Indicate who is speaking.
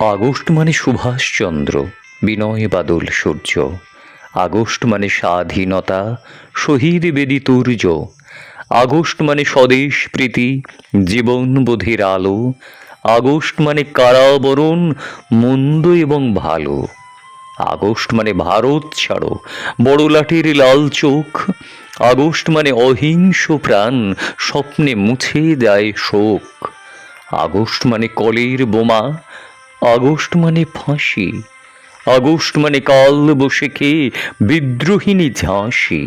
Speaker 1: August মানে সুভাষচন্দ্র, বিনয় বাদল সূর্য। August মানে স্বাধীনতা, শহীদ বেদী তুর্য। আগস্ট মানে স্বদেশ প্রীতি জীবনবোধের আলো। আগস্ট মানে কারাবরণ, মন্দ এবং ভালো। আগস্ট মানে ভারত ছাড়ো, বড় লাঠির লাল চোখ। আগস্ট মানে অহিংস প্রাণ, স্বপ্নে মুছে দেয় শোক। আগস্ট মানে কলের বোমা আগস্ট মানে ফাঁসি আগস্ট মানে কাল বসে খেয়ে বিদ্রোহিনী ঝাঁসি।